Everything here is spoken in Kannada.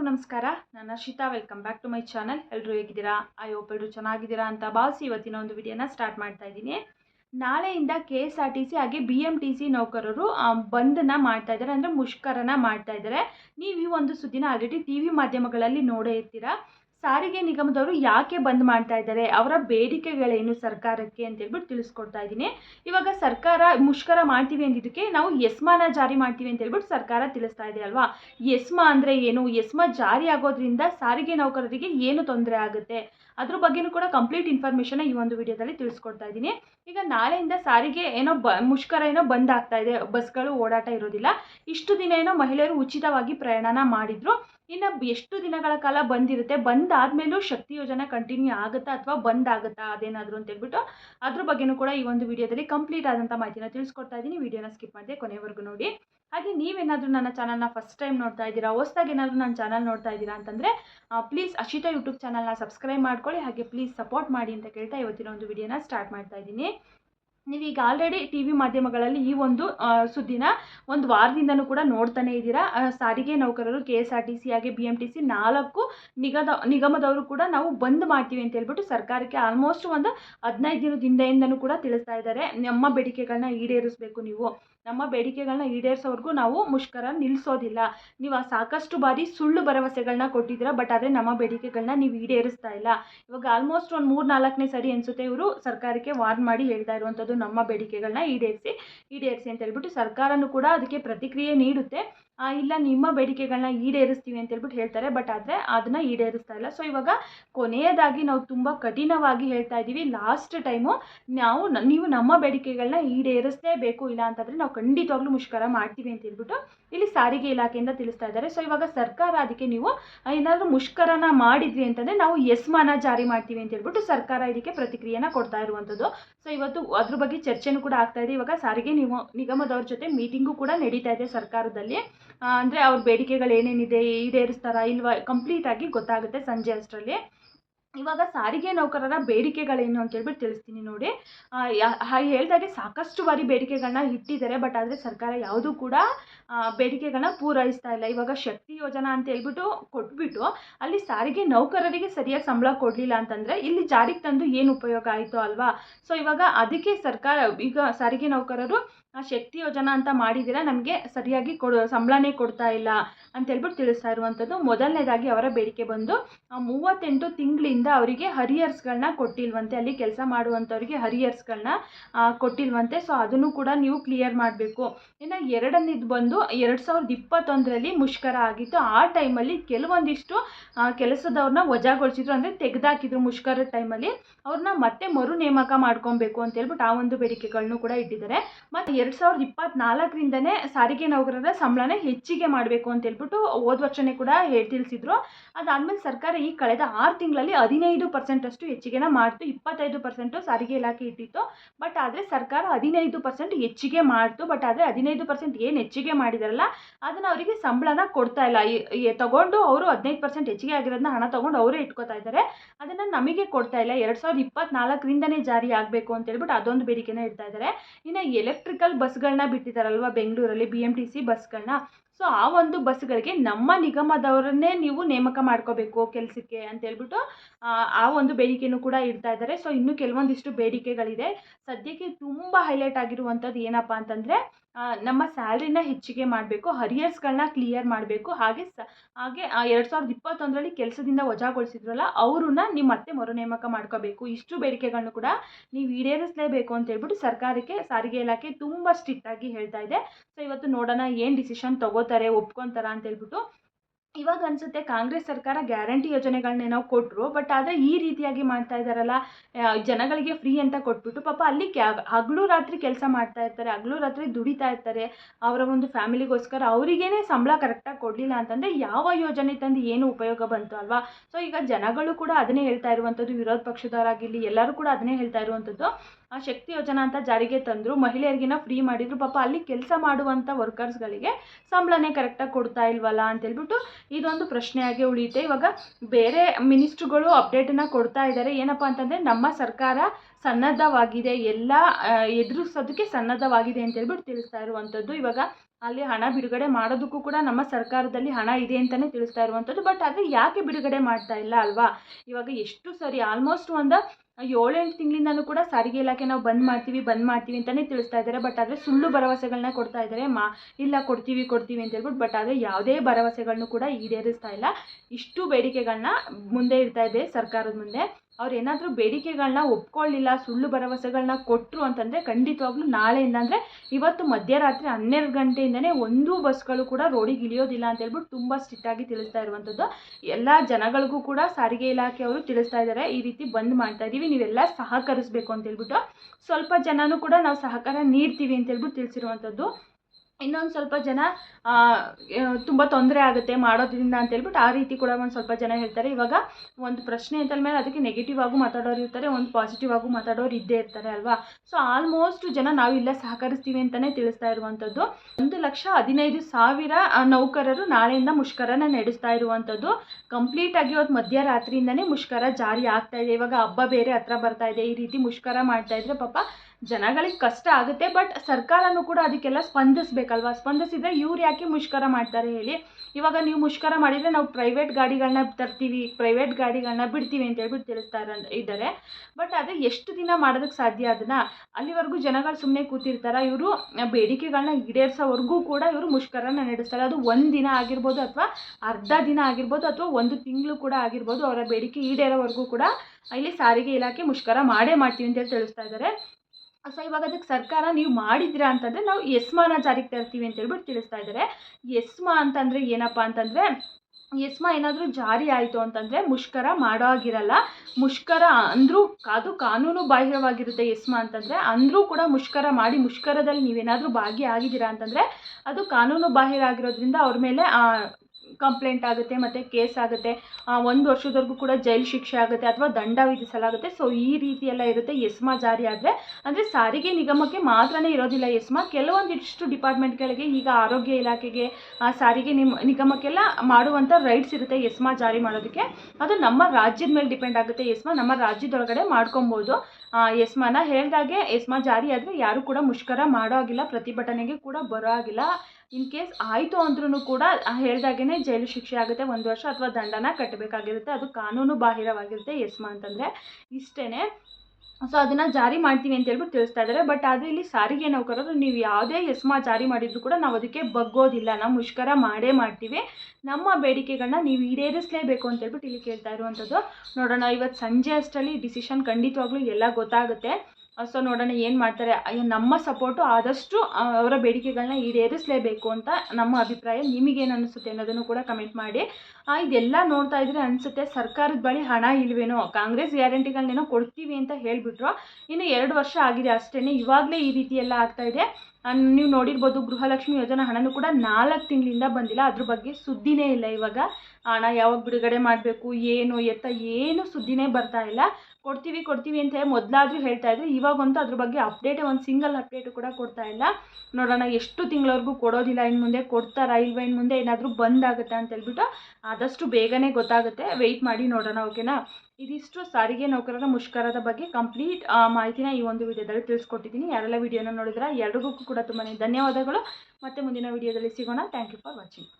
ಎಲ್ಲರಿಗೂ ನಮಸ್ಕಾರ. ನಾನು Sheetha, welcome back to my channel. ಎಲ್ಲರೂ ಹೇಗಿದ್ದೀರಾ? ಐ ಹೋಪ್ ಎಲ್ಲರೂ ಚೆನ್ನಾಗಿದ್ದೀರಾ ಅಂತ ಭಾವಿಸಿ ಇವತ್ತಿನ ಒಂದು ವಿಡಿಯೋನ ಸ್ಟಾರ್ಟ್ ಮಾಡ್ತಾ ಇದ್ದೀನಿ. ನಾಳೆಯಿಂದ K S R T C ಹಾಗೆ ಬಿ ಎಂ ಟಿ ಸಿ ನೌಕರರು ಬಂದನ್ನ ಮಾಡ್ತಾ ಇದ್ದಾರೆ. ಅಂದರೆ ಮುಷ್ಕರನ ಮಾಡ್ತಾ ಇದ್ದಾರೆ. ನೀವು ಈ ಒಂದು ಸುದ್ದಿನ ಆಲ್ರೆಡಿ ಟಿ ವಿ ಮಾಧ್ಯಮಗಳಲ್ಲಿ ನೋಡೇ ಇರ್ತೀರಾ. ಸಾರಿಗೆ ನಿಗಮದವರು ಯಾಕೆ ಬಂದ್ ಮಾಡ್ತಾ ಇದ್ದಾರೆ? ಅವರ ಬೇಡಿಕೆಗಳೇನು ಸರ್ಕಾರಕ್ಕೆ ಅಂತ ಹೇಳ್ಬಿಟ್ಟು ತಿಳಿಸ್ಕೊಡ್ತಾ ಇದ್ದೀನಿ. ಇವಾಗ ಸರ್ಕಾರ ಮುಷ್ಕರ ಮಾಡ್ತೀವಿ ಅಂದಿದ್ದಕ್ಕೆ ನಾವು ಯಸ್ಮಾನ ಜಾರಿ ಮಾಡ್ತೀವಿ ಅಂತ ಹೇಳ್ಬಿಟ್ಟು ಸರ್ಕಾರ ತಿಳಿಸ್ತಾ ಇದೆ ಅಲ್ವಾ? ಎಸ್ಮಾ ಅಂದರೆ ಏನು? ಎಸ್ಮಾ ಜಾರಿ ಆಗೋದ್ರಿಂದ ಸಾರಿಗೆ ನೌಕರರಿಗೆ ಏನು ತೊಂದರೆ ಆಗುತ್ತೆ? ಅದ್ರ ಬಗ್ಗೆನೂ ಕೂಡ ಕಂಪ್ಲೀಟ್ ಇನ್ಫಾರ್ಮೇಶನ್ ಈ ಒಂದು ವಿಡಿಯೋದಲ್ಲಿ ತಿಳಿಸ್ಕೊಡ್ತಾ ಇದ್ದೀನಿ. ಈಗ ನಾಳೆಯಿಂದ ಸಾರಿಗೆ ಏನೋ ಬ, ಮುಷ್ಕರ ಏನೋ ಬಂದ್ ಆಗ್ತಾ ಇದೆ. ಬಸ್ಗಳು ಓಡಾಟ ಇರೋದಿಲ್ಲ. ಇಷ್ಟು ದಿನ ಏನೋ ಮಹಿಳೆಯರು ಉಚಿತವಾಗಿ ಪ್ರಯಾಣನ ಮಾಡಿದ್ರು. ಇನ್ನು ಎಷ್ಟು ದಿನಗಳ ಕಾಲ ಬಂದಿರುತ್ತೆ? ಬಂದಾದ್ಮೇಲೂ ಶಕ್ತಿ ಯೋಜನೆ ಕಂಟಿನ್ಯೂ ಆಗುತ್ತಾ ಅಥವಾ ಬಂದ್ ಆಗುತ್ತಾ ಅದೇನಾದರೂ ಅಂತ ಹೇಳ್ಬಿಟ್ಟು ಅದ್ರ ಬಗ್ಗೆನೂ ಕೂಡ ಈ ಒಂದು ವಿಡಿಯೋದಲ್ಲಿ ಕಂಪ್ಲೀಟ್ ಆದಂಥ ಮಾಹಿತಿನ ತಿಳಿಸ್ಕೊಡ್ತಾ ಇದ್ದೀನಿ. ವಿಡಿಯೋನ ಸ್ಕಿಪ್ ಮಾಡಿದೆ ಕೊನೆವರೆಗೂ ನೋಡಿ. ಹಾಗೆ ನೀವೇನಾದರೂ ನನ್ನ ಚಾನಲ್ನ ಫಸ್ಟ್ ಟೈಮ್ ನೋಡ್ತಾ ಇದ್ದೀರಾ, ಹೊಸದಾಗಿ ಏನಾದರೂ ನನ್ನ ಚಾನಲ್ ನೋಡ್ತಾ ಇದ್ದೀರಾ ಅಂತಂದರೆ ಪ್ಲೀಸ್ ಅಶಿತಾ ಯೂಟ್ಯೂಬ್ ಚಾನಲ್ನ ಸಬ್ಸ್ಕ್ರೈಬ್ ಮಾಡ್ಕೊಳ್ಳಿ. ಹಾಗೆ ಪ್ಲೀಸ್ ಸಪೋರ್ಟ್ ಮಾಡಿ ಅಂತ ಕೇಳ್ತಾ ಇವತ್ತಿನ ಒಂದು ವಿಡಿಯೋನ ಸ್ಟಾರ್ಟ್ ಮಾಡ್ತಾ ಇದ್ದೀನಿ. ನೀವೀಗ ಆಲ್ರೆಡಿ ಟಿ ವಿ ಮಾಧ್ಯಮಗಳಲ್ಲಿ ಈ ಒಂದು ಸುದ್ದಿನ ಒಂದು ವಾರದಿಂದನೂ ಕೂಡ ನೋಡ್ತಾನೆ ಇದ್ದೀರಾ? ಸಾರಿಗೆ ನೌಕರರು K S R T C ಹಾಗೆ ಬಿ ಎಂ ಟಿ ಸಿ ನಾಲ್ಕು ನಿಗದ, ನಿಗಮದವರು ಕೂಡ ನಾವು ಬಂದ್ ಮಾಡ್ತೀವಿ ಅಂತ ಹೇಳ್ಬಿಟ್ಟು ಸರ್ಕಾರಕ್ಕೆ ಆಲ್ಮೋಸ್ಟ್ ಒಂದು ಹದಿನೈದು ದಿನದ ಹಿಂದೆಯಿಂದನೂ ಕೂಡ ತಿಳಿಸ್ತಾ ಇದ್ದಾರೆ. ನಮ್ಮ ಬೇಡಿಕೆಗಳನ್ನ ಈಡೇರಿಸಬೇಕು ನೀವು. ನಮ್ಮ ಬೇಡಿಕೆಗಳನ್ನ ಈಡೇರಿಸೋವರೆಗೂ ನಾವು ಮುಷ್ಕರ ನಿಲ್ಲಿಸೋದಿಲ್ಲ ನೀವು ಆ ಸಾಕಷ್ಟು ಬಾರಿ ಸುಳ್ಳು ಭರವಸೆಗಳನ್ನ ಕೊಟ್ಟಿದ್ದೀರಾ, ಬಟ್ ಆದರೆ ನಮ್ಮ ಬೇಡಿಕೆಗಳನ್ನ ನೀವು ಈಡೇರಿಸ್ತಾ ಇಲ್ಲ. ಇವಾಗ ಆಲ್ಮೋಸ್ಟ್ ಒಂದು ಮೂರು ನಾಲ್ಕನೇ ಸರಿ ಅನಿಸುತ್ತೆ ಇವರು ಸರ್ಕಾರಕ್ಕೆ ವಾರ್ನ್ ಮಾಡಿ ಹೇಳ್ತಾ ಇರುವಂಥದ್ದು ನಮ್ಮ ಬೇಡಿಕೆಗಳನ್ನ ಈಡೇರಿಸಿ ಈಡೇರಿಸಿ ಅಂತ ಹೇಳ್ಬಿಟ್ಟು ಸರ್ಕಾರನೂ ಕೂಡ ಅದಕ್ಕೆ ಪ್ರತಿಕ್ರಿಯೆ ನೀಡುತ್ತೆ. ಇಲ್ಲ ನಿಮ್ಮ ಬೇಡಿಕೆಗಳನ್ನ ಈಡೇರಿಸ್ತೀವಿ ಅಂತ ಹೇಳ್ಬಿಟ್ಟು ಹೇಳ್ತಾರೆ, ಬಟ್ ಆದರೆ ಅದನ್ನ ಈಡೇರಿಸ್ತಾ ಇಲ್ಲ. ಸೊ ಇವಾಗ ಕೊನೆಯದಾಗಿ ನಾವು ತುಂಬ ಕಠಿಣವಾಗಿ ಹೇಳ್ತಾ ಇದ್ದೀವಿ ಲಾಸ್ಟ್ ಟೈಮು ನಾವು ನೀವು ನಮ್ಮ ಬೇಡಿಕೆಗಳನ್ನ ಈಡೇರಿಸಲೇಬೇಕು, ಇಲ್ಲ ಅಂತಂದರೆ ನಾವು ಖಂಡಿತವಾಗ್ಲೂ ಮುಷ್ಕರ ಮಾಡ್ತೀವಿ ಅಂತ ಹೇಳ್ಬಿಟ್ಟು ಇಲ್ಲಿ ಸಾರಿಗೆ ಇಲಾಖೆಯಿಂದ ತಿಳಿಸ್ತಾ ಇದ್ದಾರೆ. ಸೊ ಇವಾಗ ಸರ್ಕಾರ ಅದಕ್ಕೆ ನೀವು ಏನಾದರೂ ಮುಷ್ಕರನ ಮಾಡಿದ್ವಿ ಅಂತಂದ್ರೆ ನಾವು ಯಸ್ಮಾನ ಜಾರಿ ಮಾಡ್ತೀವಿ ಅಂತ ಹೇಳ್ಬಿಟ್ಟು ಸರ್ಕಾರ ಇದಕ್ಕೆ ಪ್ರತಿಕ್ರಿಯೆನ ಕೊಡ್ತಾ ಇರುವಂಥದ್ದು. ಸೊ ಇವತ್ತು ಅದ್ರ ಬಗ್ಗೆ ಚರ್ಚೆನೂ ಕೂಡ ಆಗ್ತಾ ಇದೆ. ಇವಾಗ ಸಾರಿಗೆ ನೀವು, ನಿಗಮದವ್ರ ಜೊತೆ ಮೀಟಿಂಗು ಕೂಡ ನಡೀತಾ ಇದೆ ಸರ್ಕಾರದಲ್ಲಿ. ಅಂದರೆ ಅವ್ರ ಬೇಡಿಕೆಗಳು ಏನೇನಿದೆ, ಈಡೇರಿಸ್ತಾರಾ ಇಲ್ವಾ, ಕಂಪ್ಲೀಟ್ ಆಗಿ ಗೊತ್ತಾಗುತ್ತೆ ಸಂಜೆ ಅಷ್ಟರಲ್ಲಿ. ಇವಾಗ ಸಾರಿಗೆ ನೌಕರರ ಬೇಡಿಕೆಗಳೇನು ಅಂತ ಹೇಳ್ಬಿಟ್ಟು ತಿಳಿಸ್ತೀನಿ ನೋಡಿ. ಹೇಳ್ದಾಗೆ ಸಾಕಷ್ಟು ಬಾರಿ ಬೇಡಿಕೆಗಳನ್ನ ಇಟ್ಟಿದ್ದಾರೆ, ಬಟ್ ಆದರೆ ಸರ್ಕಾರ ಯಾವುದೂ ಕೂಡ ಬೇಡಿಕೆಗಳನ್ನ ಪೂರೈಸ್ತಾ ಇಲ್ಲ. ಇವಾಗ ಶಕ್ತಿ ಯೋಜನಾ ಅಂತ ಹೇಳ್ಬಿಟ್ಟು ಕೊಟ್ಬಿಟ್ಟು ಅಲ್ಲಿ ಸಾರಿಗೆ ನೌಕರರಿಗೆ ಸರಿಯಾಗಿ ಸಂಬಳ ಕೊಡಲಿಲ್ಲ ಅಂತಂದರೆ ಇಲ್ಲಿ ಜಾರಿಗೆ ತಂದು ಏನು ಉಪಯೋಗ ಆಯಿತು ಅಲ್ವಾ? ಸೊ ಇವಾಗ ಅದಕ್ಕೆ ಸರ್ಕಾರ, ಈಗ ಸಾರಿಗೆ ನೌಕರರು ಆ ಶಕ್ತಿ ಯೋಜನಾ ಅಂತ ಮಾಡಿದಿರ ನಮಗೆ ಸರಿಯಾಗಿ ಕೊಡು, ಸಂಬಳನೇ ಕೊಡ್ತಾ ಇಲ್ಲ ಅಂತ ಹೇಳ್ಬಿಟ್ಟು ತಿಳಿಸ್ತಾ ಇರುವಂಥದ್ದು ಮೊದಲನೇದಾಗಿ ಅವರ ಬೇಡಿಕೆ ಬಂದು ಮೂವತ್ತೆಂಟು ತಿಂಗಳಿಂದ ಅವರಿಗೆ ಹರಿಯರ್ಸ್ಗಳನ್ನ ಕೊಟ್ಟಿಲ್ವಂತೆ, ಅಲ್ಲಿ ಕೆಲಸ ಮಾಡುವಂಥವ್ರಿಗೆ ಹರಿಯರ್ಸ್ಗಳನ್ನ ಕೊಟ್ಟಿಲ್ವಂತೆ. ಸೊ ಅದನ್ನು ಕೂಡ ನೀವು ಕ್ಲಿಯರ್ ಮಾಡಬೇಕು. ಇನ್ನು ಎರಡನೇದು ಬಂದು ಎರಡು ಸಾವಿರದ ಇಪ್ಪತ್ತೊಂದರಲ್ಲಿ ಮುಷ್ಕರ ಆಗಿತ್ತು. ಆ ಟೈಮಲ್ಲಿ ಕೆಲವೊಂದಿಷ್ಟು ಕೆಲಸದವ್ರನ್ನ ವಜಾಗೊಳಿಸಿದ್ರು. ಅಂದರೆ ತೆಗೆದಾಕಿದ್ರು ಮುಷ್ಕರ ಟೈಮಲ್ಲಿ. ಅವ್ರನ್ನ ಮತ್ತೆ ಮರು ನೇಮಕ ಮಾಡ್ಕೊಬೇಕು ಅಂತ ಹೇಳ್ಬಿಟ್ಟು ಆ ಒಂದು ಬೇಡಿಕೆಗಳನ್ನು ಕೂಡ ಇಟ್ಟಿದ್ದಾರೆ. ಮತ್ತು ಎರಡು ಸಾವಿರದ ಇಪ್ಪತ್ನಾಲ್ಕರಿಂದನೇ ಸಾರಿಗೆ ನೌಕರರ ಸಂಬಳನ ಹೆಚ್ಚಿಗೆ ಮಾಡಬೇಕು ಅಂತ ಹೇಳ್ಬಿಟ್ಟು ಹೋದ ವರ್ಷನೇ ಕೂಡ ಹೇಳಿ ತಿಳಿಸಿದ್ರು ಅದಾದಮೇಲೆ ಸರ್ಕಾರ ಈ ಕಳೆದ ಆರು ತಿಂಗಳಲ್ಲಿ ಹದಿನೈದು ಪರ್ಸೆಂಟಷ್ಟು ಹೆಚ್ಚಿಗೆನ ಮಾಡ್ತು. ಇಪ್ಪತ್ತೈದು ಪರ್ಸೆಂಟು ಸಾರಿಗೆ ಇಲಾಖೆ ಇಟ್ಟಿತ್ತು. ಬಟ್ ಆದರೆ ಸರ್ಕಾರ ಹದಿನೈದು ಪರ್ಸೆಂಟ್ ಹೆಚ್ಚಿಗೆ ಮಾಡ್ತು. ಬಟ್ ಆದರೆ ಹದಿನೈದು ಪರ್ಸೆಂಟ್ ಏನು ಹೆಚ್ಚಿಗೆ ಮಾಡಿದಾರಲ್ಲ ಅದನ್ನು ಅವರಿಗೆ ಸಂಬಳನ ಕೊಡ್ತಾ ಇಲ್ಲ. ತಗೊಂಡು ಅವರು ಹದಿನೈದು ಪರ್ಸೆಂಟ್ ಹೆಚ್ಚಿಗೆ ಆಗಿರೋದನ್ನ ಹಣ ತಗೊಂಡು ಅವರೇ ಇಟ್ಕೋತಾ ಇದ್ದಾರೆ. ಅದನ್ನು ನಮಗೆ ಕೊಡ್ತಾ ಇಲ್ಲ. ಎರಡು ಸಾವಿರದ ಇಪ್ಪತ್ನಾಲ್ಕರಿಂದನೇ ಜಾರಿ ಆಗಬೇಕು ಅಂತ ಹೇಳ್ಬಿಟ್ಟು ಅದೊಂದು ಬೇಡಿಕೆನ ಇಡ್ತಾ ಇದ್ದಾರೆ. ಇನ್ನು ಎಲೆಕ್ಟ್ರಿಕಲ್ ಬಸ್ಗಳನ್ನ ಬಿಟ್ಟಿದ್ದಾರಲ್ವ ಬೆಂಗಳೂರಲ್ಲಿ ಬಿ ಎಂ ಟಿ ಸಿ ಬಸ್ಗಳನ್ನ ಸೊ ಆ ಒಂದು ಬಸ್ಗಳಿಗೆ ನಮ್ಮ ನಿಗಮದವರನ್ನೇ ನೀವು ನೇಮಕ ಮಾಡ್ಕೋಬೇಕು ಕೆಲಸಕ್ಕೆ ಅಂತ ಹೇಳ್ಬಿಟ್ಟು ಆ, ಆ ಒಂದು ಬೇಡಿಕೆನೂ ಕೂಡ ಇಡ್ತಾ ಇದ್ದಾರೆ. ಸೊ ಇನ್ನೂ ಕೆಲವೊಂದಿಷ್ಟು ಬೇಡಿಕೆಗಳಿದೆ. ಸದ್ಯಕ್ಕೆ ತುಂಬ ಹೈಲೈಟ್ ಆಗಿರುವಂಥದ್ದು ಏನಪ್ಪ ಅಂತಂದರೆ ನಮ್ಮ ಸ್ಯಾಲ್ರಿನ ಹೆಚ್ಚಿಗೆ ಮಾಡಬೇಕು ಹರಿಯರ್ಸ್ಗಳನ್ನ ಕ್ಲಿಯರ್ ಮಾಡಬೇಕು. ಹಾಗೆ ಸ, ಹಾಗೆ ಎರಡು ಸಾವಿರದ ಇಪ್ಪತ್ತೊಂದರಲ್ಲಿ ಕೆಲಸದಿಂದ ವಜಾಗೊಳಿಸಿದ್ರಲ್ಲ, ಅವ್ರನ್ನ ನೀವು ಮತ್ತೆ ಮರು ನೇಮಕ ಮಾಡ್ಕೋಬೇಕು. ಇಷ್ಟು ಬೇಡಿಕೆಗಳನ್ನು ಕೂಡ ನೀವು ಈಡೇರಿಸಲೇಬೇಕು ಅಂತ ಹೇಳ್ಬಿಟ್ಟು ಸರ್ಕಾರಕ್ಕೆ, ಸಾರಿಗೆ ಇಲಾಖೆ ತುಂಬ ಸ್ಟ್ರಿಕ್ಟಾಗಿ ಹೇಳ್ತಾ ಇದೆ. ಸೊ, ಇವತ್ತು ನೋಡೋಣ ಏನು ಡಿಸಿಷನ್ ತೊಗೋತಾರೆ, ಒಪ್ಕೊತಾರ ಅಂತ ಹೇಳ್ಬಿಟ್ಟು ಇವಾಗ ಅನ್ಸುತ್ತೆ ಕಾಂಗ್ರೆಸ್ ಸರ್ಕಾರ ಗ್ಯಾರಂಟಿ ಯೋಜನೆಗಳನ್ನೇನೋ ಕೊಟ್ಟರು ಬಟ್ ಆದರೆ ಈ ರೀತಿಯಾಗಿ ಮಾಡ್ತಾ ಇದ್ದಾರಲ್ಲ ಜನಗಳಿಗೆ ಫ್ರೀ ಅಂತ ಕೊಟ್ಬಿಟ್ಟು ಪಾಪ ಅಲ್ಲಿ ಹಗಲು ರಾತ್ರಿ ಕೆಲಸ ಮಾಡ್ತಾ ಇರ್ತಾರೆ, ಹಗಲು ರಾತ್ರಿ ದುಡಿತಾ ಇರ್ತಾರೆ, ಅವರ ಒಂದು ಫ್ಯಾಮಿಲಿಗೋಸ್ಕರ ಅವರಿಗೇನೆ ಸಂಬಳ ಕರೆಕ್ಟಾಗಿ ಕೊಡಲಿಲ್ಲ ಅಂತಂದರೆ ಯಾವ ಯೋಜನೆ ತಂದು ಏನು ಉಪಯೋಗ ಬಂತು ಅಲ್ವಾ? ಸೊ ಈಗ ಜನಗಳು ಕೂಡ ಅದನ್ನೇ ಹೇಳ್ತಾ ಇರುವಂಥದ್ದು, ವಿರೋಧ ಪಕ್ಷದವರಾಗಿರಲಿ ಎಲ್ಲರೂ ಕೂಡ ಅದನ್ನೇ ಹೇಳ್ತಾ ಇರುವಂಥದ್ದು. ಶಕ್ತಿ ಯೋಜನಾ ಅಂತ ಜಾರಿಗೆ ತಂದರು. ಮಹಿಳೆಯರಿಗಿನ ಫ್ರೀ ಮಾಡಿದ್ರು. ಪಾಪ ಅಲ್ಲಿ ಕೆಲಸ ಮಾಡುವಂಥ ವರ್ಕರ್ಸ್ಗಳಿಗೆ ಸಂಬಳನೇ ಕರೆಕ್ಟಾಗಿ ಕೊಡ್ತಾ ಇಲ್ವಲ್ಲ ಅಂತ ಹೇಳ್ಬಿಟ್ಟು ಇದೊಂದು ಪ್ರಶ್ನೆಯಾಗಿ ಉಳಿಯುತ್ತೆ. ಇವಾಗ ಬೇರೆ ಮಿನಿಸ್ಟ್ರುಗಳು ಅಪ್ಡೇಟನ್ನು ಕೊಡ್ತಾ ಇದ್ದಾರೆ ಏನಪ್ಪ ಅಂತಂದರೆ ನಮ್ಮ ಸರ್ಕಾರ ಸನ್ನದ್ಧವಾಗಿದೆ, ಎಲ್ಲ ಎದುರಿಸೋದಕ್ಕೆ ಸನ್ನದ್ಧವಾಗಿದೆ ಅಂತ ಹೇಳ್ಬಿಟ್ಟು ತಿಳಿಸ್ತಾ ಇರುವಂಥದ್ದು. ಇವಾಗ ಅಲ್ಲಿ ಹಣ ಬಿಡುಗಡೆ ಮಾಡೋದಕ್ಕೂ ಕೂಡ ನಮ್ಮ ಸರ್ಕಾರದಲ್ಲಿ ಹಣ ಇದೆ ಅಂತಲೇ ತಿಳಿಸ್ತಾ ಇರುವಂಥದ್ದು. ಬಟ್ ಆದರೆ ಯಾಕೆ ಬಿಡುಗಡೆ ಮಾಡ್ತಾ ಇಲ್ಲ ಅಲ್ವಾ? ಇವಾಗ ಎಷ್ಟು ಸರಿ ಆಲ್ಮೋಸ್ಟ್ ಒಂದು ಏಳೆಂಟು ತಿಂಗಳಿಂದಲೂ ಕೂಡ ಸಾರಿಗೆ ಇಲಾಖೆ ನಾವು ಬಂದ್ ಮಾಡ್ತೀವಿ ಬಂದ್ ಮಾಡ್ತೀವಿ ಅಂತಲೇ ತಿಳಿಸ್ತಾ ಇದ್ದಾರೆ. ಬಟ್ ಆದರೆ ಸುಳ್ಳು ಭರವಸೆಗಳನ್ನ ಕೊಡ್ತಾ ಇದ್ದಾರೆ. ಮಾ, ಇಲ್ಲ ಕೊಡ್ತೀವಿ ಕೊಡ್ತೀವಿ ಅಂತ ಹೇಳ್ಬಿಟ್ಟು. ಬಟ್ ಆದರೆ ಯಾವುದೇ ಭರವಸೆಗಳನ್ನು ಕೂಡ ಈಡೇರಿಸ್ತಾ ಇಲ್ಲ. ಇಷ್ಟು ಬೇಡಿಕೆಗಳನ್ನ ಮುಂದೆ ಇಡ್ತಾ ಇದೆ ಸರ್ಕಾರದ ಮುಂದೆ. ಅವ್ರು ಏನಾದರೂ ಬೇಡಿಕೆಗಳನ್ನ ಒಪ್ಕೊಳ್ಳಿಲ್ಲ, ಸುಳ್ಳು ಭರವಸೆಗಳನ್ನ ಕೊಟ್ಟರು ಅಂತಂದರೆ ಖಂಡಿತವಾಗ್ಲೂ ನಾಳೆಯಿಂದ ಅಂದರೆ ಇವತ್ತು ಮಧ್ಯರಾತ್ರಿ ಹನ್ನೆರಡು ಗಂಟೆಯಿಂದನೇ ಒಂದೂ ಬಸ್ಗಳು ಕೂಡ ರೋಡಿಗೆ ಇಳಿಯೋದಿಲ್ಲ ಅಂತ ಹೇಳ್ಬಿಟ್ಟು ತುಂಬ ಸ್ಟ್ರಿಕ್ಟಾಗಿ ತಿಳಿಸ್ತಾ ಇರುವಂಥದ್ದು ಎಲ್ಲ ಜನಗಳಿಗೂ ಕೂಡ ಸಾರಿಗೆ ಇಲಾಖೆಯವರು ತಿಳಿಸ್ತಾ ಇದ್ದಾರೆ ಈ ರೀತಿ ಬಂದ್ ಮಾಡ್ತಾ ಇದ್ದೀವಿ ನೀವೆಲ್ಲ ಸಹಕರಿಸಬೇಕು ಅಂತ ಹೇಳ್ಬಿಟ್ಟು. ಸ್ವಲ್ಪ ಜನನೂ ಕೂಡ ನಾವು ಸಹಕಾರ ನೀಡ್ತೀವಿ ಅಂತ ಹೇಳ್ಬಿಟ್ಟು ತಿಳಿಸಿರುವಂಥದ್ದು ಇನ್ನೊಂದು ಸ್ವಲ್ಪ ಜನ ತುಂಬ ತೊಂದರೆ ಆಗುತ್ತೆ ಮಾಡೋದ್ರಿಂದ ಅಂತ ಹೇಳ್ಬಿಟ್ಟು ಆ ರೀತಿ ಕೂಡ ಒಂದು ಸ್ವಲ್ಪ ಜನ ಹೇಳ್ತಾರೆ. ಇವಾಗ ಒಂದು ಪ್ರಶ್ನೆ ಅಂತ ಮೇಲೆ ಅದಕ್ಕೆ ನೆಗೆಟಿವ್ ಆಗೂ ಮಾತಾಡೋರು ಇರ್ತಾರೆ, ಒಂದು ಪಾಸಿಟಿವ್ ಆಗೂ ಮಾತಾಡೋರು ಇದ್ದೇ ಇರ್ತಾರೆ ಅಲ್ವಾ? ಸೊ ಆಲ್ಮೋಸ್ಟ್ ಜನ ನಾವಿಲ್ಲ ಸಹಕರಿಸ್ತೀವಿ ಅಂತಲೇ ತಿಳಿಸ್ತಾ ಇರುವಂಥದ್ದು. ಒಂದು ಲಕ್ಷ ಹದಿನೈದು ಸಾವಿರ ನೌಕರರು ನಾಳೆಯಿಂದ ಮುಷ್ಕರನ ನಡೆಸ್ತಾ ಇರುವಂಥದ್ದು. ಕಂಪ್ಲೀಟಾಗಿ ಇವತ್ತು ಮಧ್ಯರಾತ್ರಿಯಿಂದನೇ ಮುಷ್ಕರ ಜಾರಿ ಆಗ್ತಾ ಇದೆ. ಇವಾಗ ಹಬ್ಬ ಬೇರೆ ಹತ್ರ ಬರ್ತಾ ಇದೆ. ಈ ರೀತಿ ಮುಷ್ಕರ ಮಾಡ್ತಾ ಇದ್ರೆ ಪಾಪ ಜನಗಳಿಗೆ ಕಷ್ಟ ಆಗುತ್ತೆ ಬಟ್ ಸರ್ಕಾರನೂ ಕೂಡ ಅದಕ್ಕೆಲ್ಲ ಸ್ಪಂದಿಸ್ಬೇಕಲ್ವಾ? ಸ್ಪಂದಿಸಿದ್ರೆ ಇವ್ರು ಯಾಕೆ ಮುಷ್ಕರ ಮಾಡ್ತಾರೆ ಹೇಳಿ? ಇವಾಗ ನೀವು ಮುಷ್ಕರ ಮಾಡಿದರೆ ನಾವು ಪ್ರೈವೇಟ್ ಗಾಡಿಗಳನ್ನ ತರ್ತೀವಿ ಪ್ರೈವೇಟ್ ಗಾಡಿಗಳನ್ನ ಬಿಡ್ತೀವಿ ಅಂತ ಹೇಳ್ಬಿಟ್ಟು ತಿಳಿಸ್ತಾ ಇರೋ, ಇದ್ದಾರೆ. ಬಟ್ ಅದು ಎಷ್ಟು ದಿನ ಮಾಡೋದಕ್ಕೆ ಸಾಧ್ಯ ಅದನ್ನು? ಅಲ್ಲಿವರೆಗೂ ಜನಗಳು ಸುಮ್ಮನೆ ಕೂತಿರ್ತಾರೆ, ಇವರು ಬೇಡಿಕೆಗಳನ್ನ ಈಡೇರಿಸೋವರೆಗೂ ಕೂಡ ಇವರು ಮುಷ್ಕರನ ನಡೆಸ್ತಾರೆ. ಅದು ಒಂದು ದಿನ ಆಗಿರ್ಬೋದು ಅಥವಾ ಅರ್ಧ ದಿನ ಆಗಿರ್ಬೋದು ಅಥವಾ ಒಂದು ತಿಂಗಳು ಕೂಡ ಆಗಿರ್ಬೋದು, ಅವರ ಬೇಡಿಕೆ ಈಡೇರೋವರೆಗೂ ಕೂಡ ಇಲ್ಲಿ ಸಾರಿಗೆ ಇಲಾಖೆ ಮುಷ್ಕರ ಮಾಡೇ ಮಾಡ್ತೀವಿ ಅಂತೇಳಿ ತಿಳಿಸ್ತಾ ಇದ್ದಾರೆ ಸೊ ಇವಾಗ ಅದಕ್ಕೆ ಸರ್ಕಾರ ನೀವು ಮಾಡಿದ್ದೀರಾ ಅಂತಂದರೆ ನಾವು ಎಸ್ಮಾನ ಜಾರಿಗೆ ತರ್ತೀವಿ ಅಂತ ಹೇಳ್ಬಿಟ್ಟು ತಿಳಿಸ್ತಾ ಇದ್ದಾರೆ. ಎಸ್ಮಾ ಅಂತಂದರೆ ಏನಪ್ಪ ಅಂತಂದರೆ ಎಸ್ಮಾ ಏನಾದರೂ ಜಾರಿ ಆಯಿತು ಅಂತಂದರೆ ಮುಷ್ಕರ ಮಾಡೋ ಆಗಿರಲ್ಲ ಮುಷ್ಕರ ಅಂದರೂ ಅದು ಕಾನೂನು ಬಾಹಿರವಾಗಿರುತ್ತೆ ಎಸ್ಮಾ ಅಂತಂದರೆ. ಅಂದರೂ ಕೂಡ ಮುಷ್ಕರ ಮಾಡಿ ಮುಷ್ಕರದಲ್ಲಿ ನೀವೇನಾದರೂ ಭಾಗಿಯಾಗಿದ್ದೀರಾ ಅಂತಂದರೆ ಅದು ಕಾನೂನು ಬಾಹಿರ ಆಗಿರೋದ್ರಿಂದ ಅವ್ರ ಮೇಲೆ ಕಂಪ್ಲೇಂಟ್ ಆಗುತ್ತೆ ಮತ್ತು ಕೇಸ್ ಆಗುತ್ತೆ. ಒಂದು ವರ್ಷದವರೆಗೂ ಕೂಡ ಜೈಲು ಶಿಕ್ಷೆ ಆಗುತ್ತೆ ಅಥವಾ ದಂಡ ವಿಧಿಸಲಾಗುತ್ತೆ. ಸೊ ಈ ರೀತಿ ಎಲ್ಲ ಇರುತ್ತೆ. ಎಸ್ಮಾ ಜಾರಿ ಆದರೆ, ಅಂದರೆ ಸಾರಿಗೆ ನಿಗಮಕ್ಕೆ ಮಾತ್ರನೇ ಇರೋದಿಲ್ಲ ಎಸ್ಮಾ. ಕೆಲವೊಂದಿಷ್ಟು ಡಿಪಾರ್ಟ್ಮೆಂಟ್ಗಳಿಗೆ ಈಗ ಆರೋಗ್ಯ ಇಲಾಖೆಗೆ ಸಾರಿಗೆ ನಿಮ್, ನಿಗಮಕ್ಕೆಲ್ಲ ಮಾಡುವಂಥ ರೈಟ್ಸ್ ಇರುತ್ತೆ ಎಸ್ಮಾ ಜಾರಿ ಮಾಡೋದಕ್ಕೆ. ಅದು ನಮ್ಮ ರಾಜ್ಯದ ಮೇಲೆ ಡಿಪೆಂಡ್ ಆಗುತ್ತೆ ಎಸ್ಮಾ. ನಮ್ಮ ರಾಜ್ಯದೊಳಗಡೆ ಮಾಡ್ಕೊಬೋದು. ಎಸ್ಮಾನ. ಹೇಳ್ದಾಗೆ ಎಸ್ಮಾ ಜಾರಿ ಆದರೆ ಯಾರು ಕೂಡ ಮುಷ್ಕರ ಮಾಡೋ ಆಗಿಲ್ಲ ಪ್ರತಿಭಟನೆಗೆ ಕೂಡ ಬರೋ ಆಗಿಲ್ಲ ಇನ್ ಕೇಸ್ ಆಯಿತು ಅಂದ್ರೂ ಕೂಡ ಹೇಳ್ದಾಗೇ ಜೈಲು ಶಿಕ್ಷೆ ಆಗುತ್ತೆ, ಒಂದು ವರ್ಷ ಅಥವಾ ದಂಡನ ಕಟ್ಟಬೇಕಾಗಿರುತ್ತೆ ಅದು ಕಾನೂನು ಬಾಹಿರವಾಗಿರುತ್ತೆ ಎಸ್ಮಾ ಅಂತಂದರೆ. ಇಷ್ಟೇ ಸೊ, ಅದನ್ನು ಜಾರಿ ಮಾಡ್ತೀವಿ ಅಂತ ಹೇಳ್ಬಿಟ್ಟು ತಿಳಿಸ್ತಾ ಇದ್ದಾರೆ ಬಟ್ ಆದರೆ ಇಲ್ಲಿ ಸಾರಿಗೆ ನೌಕರರು, ನೀವು ಯಾವುದೇ ಎಸ್ಮಾ ಜಾರಿ ಮಾಡಿದ್ರು ಕೂಡ ನಾವು ಅದಕ್ಕೆ ಬಗ್ಗೋದಿಲ್ಲ. ನಾವು ಮುಷ್ಕರ ಮಾಡೇ ಮಾಡ್ತೀವಿ. ನಮ್ಮ ಬೇಡಿಕೆಗಳನ್ನ ನೀವು ಈಡೇರಿಸಲೇಬೇಕು ಅಂತ ಹೇಳ್ಬಿಟ್ಟು ಇಲ್ಲಿ ಕೇಳ್ತಾ ಇರುವಂಥದ್ದು. ನೋಡೋಣ ಇವತ್ತು ಸಂಜೆ ಅಷ್ಟರಲ್ಲಿ ಡಿಸಿಷನ್ ಖಂಡಿತವಾಗ್ಲೂ ಎಲ್ಲ ಗೊತ್ತಾಗುತ್ತೆ. ಸೊ ನೋಡೋಣ ಏನು ಮಾಡ್ತಾರೆ. ನಮ್ಮ ಸಪೋರ್ಟು ಆದಷ್ಟು ಅವರ ಬೇಡಿಕೆಗಳನ್ನ ಈಡೇರಿಸಲೇಬೇಕು ಅಂತ ನಮ್ಮ ಅಭಿಪ್ರಾಯ. ನಿಮಗೇನು ಅನಿಸುತ್ತೆ ಅನ್ನೋದನ್ನು ಕೂಡ ಕಮೆಂಟ್ ಮಾಡಿ. ಇದೆಲ್ಲ ನೋಡ್ತಾ ಇದ್ರೆ ಅನಿಸುತ್ತೆ, ಸರ್ಕಾರದ ಬಳಿ ಹಣ ಇಲ್ವೇನೋ, ಕಾಂಗ್ರೆಸ್ ಗ್ಯಾರಂಟಿಗಳನ್ನೇನೋ ಕೊಡ್ತೀವಿ ಅಂತ ಹೇಳಿಬಿಟ್ರು. ಇನ್ನು ಎರಡು ವರ್ಷ ಆಗಿದೆ ಅಷ್ಟೇ ಇವಾಗಲೇ ಈ ರೀತಿ ಎಲ್ಲ ಆಗ್ತಾ ಇದೆ. ನೀವು ನೋಡಿರ್ಬೋದು, ಗೃಹಲಕ್ಷ್ಮಿ ಯೋಜನಾ ಹಣನೂ ಕೂಡ ನಾಲ್ಕು ತಿಂಗಳಿಂದ ಬಂದಿಲ್ಲ. ಅದ್ರ ಬಗ್ಗೆ ಸುದ್ದಿನೇ ಇಲ್ಲ ಇವಾಗ. ಹಣ ಯಾವಾಗ ಬಿಡುಗಡೆ ಮಾಡಬೇಕು, ಏನು, ಎತ್ತ, ಏನು ಸುದ್ದಿನೇ ಬರ್ತಾ ಇಲ್ಲ. ಕೊಡ್ತೀವಿ ಕೊಡ್ತೀವಿ ಅಂತ ಹೇಳಿ ಮೊದಲಾದರೂ ಹೇಳ್ತಾ ಇದ್ರು. ಇವಾಗಂತೂ ಅದ್ರ ಬಗ್ಗೆ ಅಪ್ಡೇಟೇ ಒಂದು ಸಿಂಗಲ್ ಅಪ್ಡೇಟು ಕೂಡ ಕೊಡ್ತಾ ಇಲ್ಲ. ನೋಡೋಣ, ಎಷ್ಟು ತಿಂಗಳವರೆಗೂ ಕೊಡೋದಿಲ್ಲ ಇನ್ನು ಮುಂದೆ ಕೊಡ್ತಾರಾ ಇಲ್ವಾ ಇನ್ನು ಮುಂದೆ ಏನಾದರೂ ಬಂದಾಗುತ್ತೆ ಅಂತ ಹೇಳ್ಬಿಟ್ಟು ಆದಷ್ಟು ಬೇಗನೆ ಗೊತ್ತಾಗುತ್ತೆ. ವೆಯ್ಟ್ ಮಾಡಿ ನೋಡೋಣ ಓಕೆನಾ ಇದಿಷ್ಟು ಸಾರಿಗೆ ನೌಕರರ ಮುಷ್ಕರದ ಬಗ್ಗೆ ಕಂಪ್ಲೀಟ್ ಮಾಹಿತಿನ ಈ ಒಂದು ವಿಡಿಯೋದಲ್ಲಿ ತಿಳಿಸ್ಕೊಟ್ಟಿದ್ದೀನಿ. ಯಾರೆಲ್ಲ ವಿಡಿಯೋನ ನೋಡಿದ್ರೆ, ಎಲ್ರಿಗೂ ಕೂಡ ತುಂಬಾ ಧನ್ಯವಾದಗಳು. ಮತ್ತೆ ಮುಂದಿನ ವಿಡಿಯೋದಲ್ಲಿ ಸಿಗೋಣ. Thank you for watching